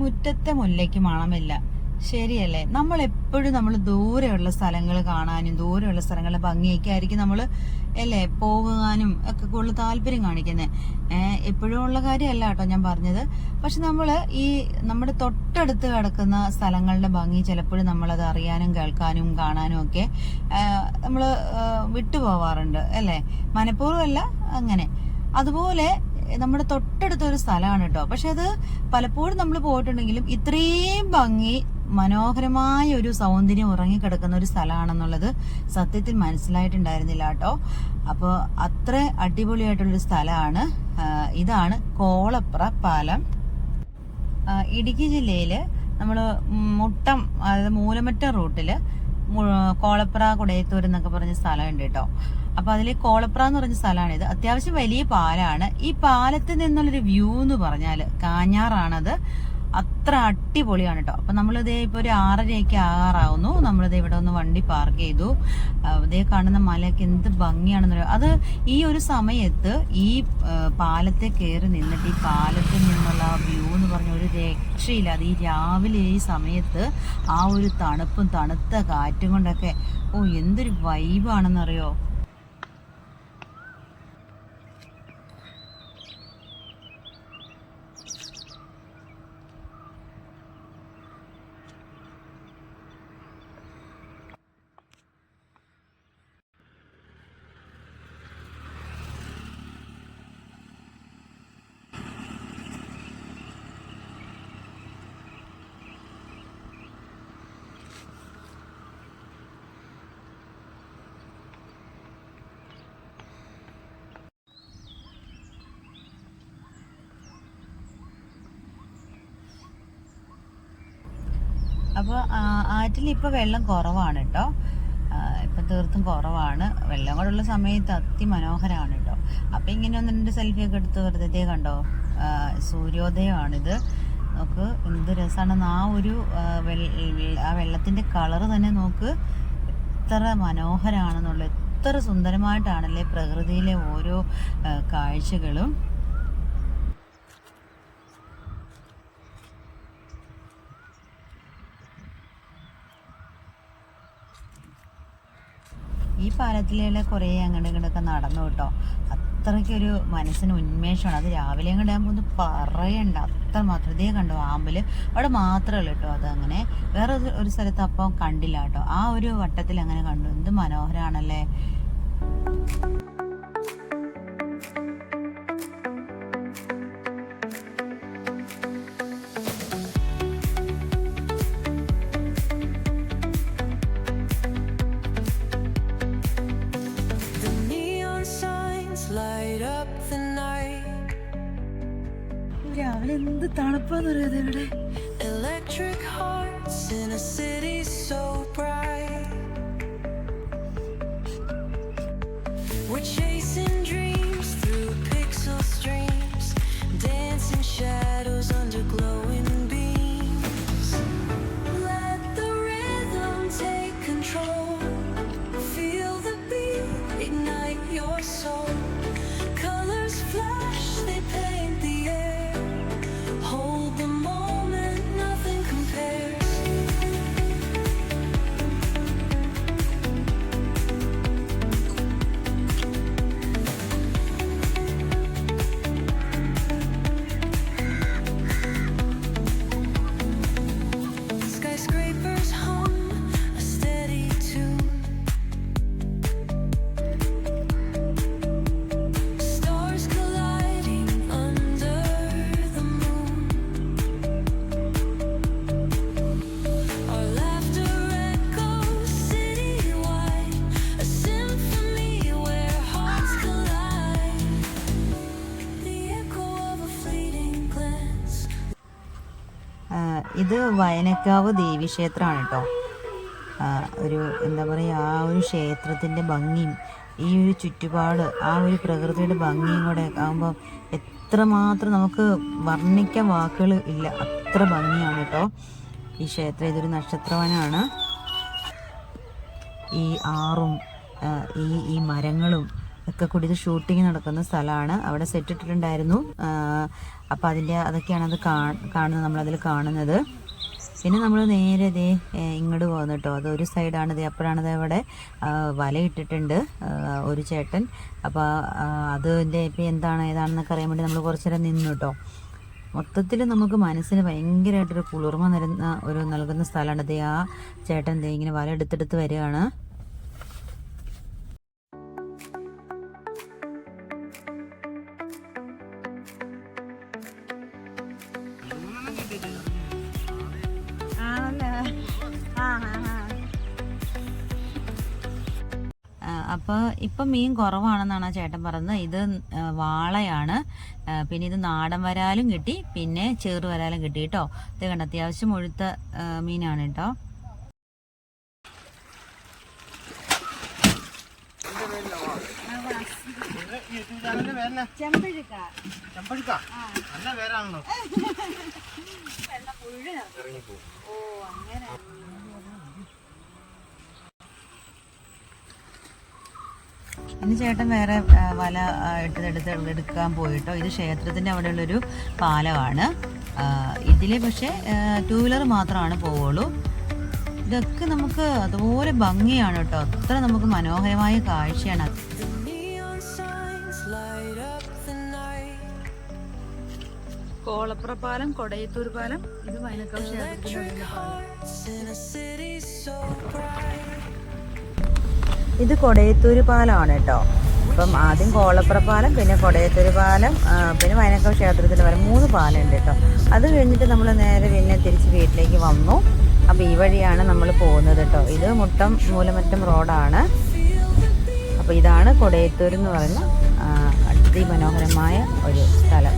മുറ്റത്തെ മുല്ലയ്ക്ക് മണമില്ല. ശരിയല്ലേ? നമ്മൾ എപ്പോഴും നമ്മൾ ദൂരെയുള്ള സ്ഥലങ്ങൾ കാണാനും ദൂരെയുള്ള സ്ഥലങ്ങളെ ഭംഗിയൊക്കെ ആയിരിക്കും നമ്മൾ അല്ലേ പോകാനും ഒക്കെ കൂടുതൽ താല്പര്യം കാണിക്കുന്നത് എപ്പോഴും ഉള്ള കാര്യമല്ല കേട്ടോ ഞാൻ പറഞ്ഞത്. പക്ഷെ നമ്മൾ ഈ നമ്മുടെ തൊട്ടടുത്ത് കിടക്കുന്ന സ്ഥലങ്ങളുടെ ഭംഗി ചിലപ്പോഴും നമ്മളത് അറിയാനും കേൾക്കാനും കാണാനും ഒക്കെ നമ്മൾ വിട്ടുപോവാറുണ്ട് അല്ലേ? മനഃപൂർവമല്ല അങ്ങനെ. അതുപോലെ നമ്മുടെ തൊട്ടടുത്ത ഒരു സ്ഥലമാണ് കേട്ടോ. പക്ഷെ അത് പലപ്പോഴും നമ്മൾ പോയിട്ടുണ്ടെങ്കിലും ഇത്രയും ഭംഗി മനോഹരമായ ഒരു സൗന്ദര്യം ഉറങ്ങിക്കിടക്കുന്ന ഒരു സ്ഥലമാണെന്നുള്ളത് സത്യത്തിൽ മനസ്സിലായിട്ടുണ്ടായിരുന്നില്ല കേട്ടോ. അപ്പോൾ അത്ര അടിപൊളിയായിട്ടുള്ളൊരു സ്ഥലമാണ്. ഇതാണ് കോളപ്ര പാലം. ഇടുക്കി ജില്ലയിൽ നമ്മൾ മുട്ടം അതായത് മൂലമറ്റ റൂട്ടിൽ കോളപ്ര കുടയത്തൂർ എന്നൊക്കെ പറഞ്ഞ സ്ഥലമുണ്ട് കേട്ടോ. അപ്പൊ അതിൽ കോളപ്ര എന്ന് പറഞ്ഞ സ്ഥലമാണിത് അത്യാവശ്യം വലിയ പാലാണ്. ഈ പാലത്തിൽ നിന്നുള്ളൊരു വ്യൂ എന്ന് പറഞ്ഞാൽ കാഞ്ഞാറാണത്. അത്ര അടിപൊളിയാണ് കേട്ടോ അപ്പൊ നമ്മളിതേ ഇപ്പൊ ഒരു ആറരയൊക്കെ ആകാറാവുന്നു നമ്മളിത് ഇവിടെ ഒന്ന് വണ്ടി പാർക്ക് ചെയ്തു. ഇതേ കാണുന്ന മലയൊക്കെ എന്ത് ഭംഗിയാണെന്ന് അത് ഈ ഒരു സമയത്ത് ഈ പാലത്തെ കയറി നിന്നിട്ട് ഈ പാലത്തിൽ നിന്നുള്ള വ്യൂ എന്ന് പറഞ്ഞ ഒരു രക്ഷയില്ല. അത് ഈ രാവിലെ ഈ സമയത്ത് ആ ഒരു തണുപ്പും തണുത്ത കാറ്റും കൊണ്ടൊക്കെ ഓ എന്തൊരു വൈബാണെന്നറിയോ അപ്പോൾ ആറ്റിൽ വെള്ളം കുറവാണ് കേട്ടോ ഇപ്പം തീർത്തും കുറവാണ്. വെള്ളം കൂടെ ഉള്ള സമയത്ത് അതിമനോഹരമാണ് കേട്ടോ അപ്പം ഇങ്ങനെ ഒന്ന് രണ്ട് സെൽഫി ഒക്കെ എടുത്ത് വെറുതെ കണ്ടോ? സൂര്യോദയമാണിത്. നോക്ക് എന്ത് രസമാണെന്ന് ആ ഒരു ആ വെള്ളത്തിന്റെ കളറ് തന്നെ നോക്ക്. എത്ര മനോഹരമാണെന്നുള്ള എത്ര സുന്ദരമായിട്ടാണല്ലേ പ്രകൃതിയിലെ ഓരോ കാഴ്ചകളും. ഈ കുറെ അങ്ങോട്ടും ഇങ്ങോട്ടൊക്കെ നടന്നു കേട്ടോ. അത്രയ്ക്കൊരു മനസ്സിന് ഉന്മേഷമാണ്. അത് രാവിലെ അങ്ങോട്ട് ആകുമ്പോൾ ഒന്ന് പറയണ്ട. അത്ര മാത്രം. ഇതേ കണ്ടോ ആമ്പിൽ അവിടെ മാത്രമല്ല കേട്ടോ അതങ്ങനെ. വേറെ ഒരു സ്ഥലത്ത് അപ്പം കണ്ടില്ല കേട്ടോ. ആ ഒരു വട്ടത്തിൽ അങ്ങനെ കണ്ടു. എന്ത് മനോഹരമാണല്ലേ എന്ത് തണുപ്പാന്ന് പറയുന്നത് ഇവിടെ Electric hearts in a city so ഇത് വയനക്കാവ് ദേവീക്ഷേത്രമാണ് കേട്ടോ. ഒരു എന്താ പറയുക ആ ഒരു ക്ഷേത്രത്തിന്റെ ഭംഗിയും ഈ ഒരു ചുറ്റുപാട് ആ ഒരു പ്രകൃതിയുടെ ഭംഗിയും കൂടെ ആകുമ്പോൾ എത്രമാത്രം നമുക്ക് വർണിക്കാൻ വാക്കുകൾ ഇല്ല. അത്ര ഭംഗിയാണ് കേട്ടോ. ഈ ക്ഷേത്രം ഇതൊരു നക്ഷത്രവനാണ്. ഈ ആറും ഈ ഈ മരങ്ങളും ഒക്കെ കൂടി ഇത് ഷൂട്ടിങ് നടക്കുന്ന സ്ഥലമാണ്. അവിടെ സെറ്റ് ഇട്ടിട്ടുണ്ടായിരുന്നു. അപ്പോൾ അതിന്റെ അതൊക്കെയാണ് അത് കാണുന്നത് നമ്മളതിൽ കാണുന്നത്. പിന്നെ നമ്മൾ നേരെ ഇതേ ഇങ്ങോട്ട് പോകുന്നു കേട്ടോ. അത് ഒരു സൈഡാണ് ദേ അപ്പോഴാണത് അവിടെ വലയിട്ടിട്ടുണ്ട് ഒരു ചേട്ടൻ. അപ്പോൾ അതിന്റെ ഇപ്പോൾ എന്താണ് ഏതാണെന്നൊക്കെ അറിയാൻ വേണ്ടി നമ്മൾ കുറച്ചു നേരം നിന്നു കേട്ടോ. മൊത്തത്തിൽ നമുക്ക് മനസ്സിന് ഭയങ്കരമായിട്ടൊരു കുളിർമ നിരുന്ന ഒരു നൽകുന്ന സ്ഥലമാണ് ദേ ആ ചേട്ടൻ ഇങ്ങനെ വല എടുത്തെടുത്ത് വരികയാണ്. അപ്പോൾ ഇപ്പം മീൻ കുറവാണെന്നാണ് ആ ചേട്ടൻ പറഞ്ഞത്. ഇത് വാളയാണ്. പിന്നെ ഇത് നാടൻ വരാലും കിട്ടി പിന്നെ ചെറു വരാലും കിട്ടി കേട്ടോ ഇത് കണ്ട അത്യാവശ്യം ഒഴുത്ത ആ, മീനാണ് കേട്ടോ നല്ല പേരാണല്ലോ. ഇന്ന് ചേട്ടൻ വേറെ വല എടുത്തെടുത്ത് എടുക്കാൻ പോയിട്ടോ? ഇത് ക്ഷേത്രത്തിന്റെ അവിടെയുള്ളൊരു പാലമാണ്. ഇതിൽ പക്ഷേ ടൂ വീലർ മാത്രമാണ് പോവുള്ളൂ. ഇതൊക്കെ നമുക്ക് അതുപോലെ ഭംഗിയാണ് കേട്ടോ. അത്ര നമുക്ക് മനോഹരമായ കാഴ്ചയാണ്. കോളപ്ര പാലം കൊടയത്തൂർ പാലം ഇത് വയനക്കാവ് ക്ഷേത്രത്തിലുള്ള ഇത് കൊടയത്തൂർ പാലമാണ് കേട്ടോ. അപ്പം ആദ്യം കോളപ്പുറ പാലം പിന്നെ കൊടയത്തൂർ പാലം പിന്നെ വയനക്കാവ് ക്ഷേത്രത്തിന്റെ പാലം മൂന്ന് പാലം ഉണ്ട് കേട്ടോ. അത് കഴിഞ്ഞിട്ട് നമ്മൾ നേരെ പിന്നെ തിരിച്ച് വീട്ടിലേക്ക് വന്നു. അപ്പോൾ ഈ വഴിയാണ് നമ്മൾ പോകുന്നത് കേട്ടോ. ഇത് മുട്ടം മൂലമറ്റം റോഡാണ്. അപ്പോൾ ഇതാണ് കൊടയത്തൂർ എന്ന് പറയുന്ന അതിമനോഹരമായ ഒരു സ്ഥലം.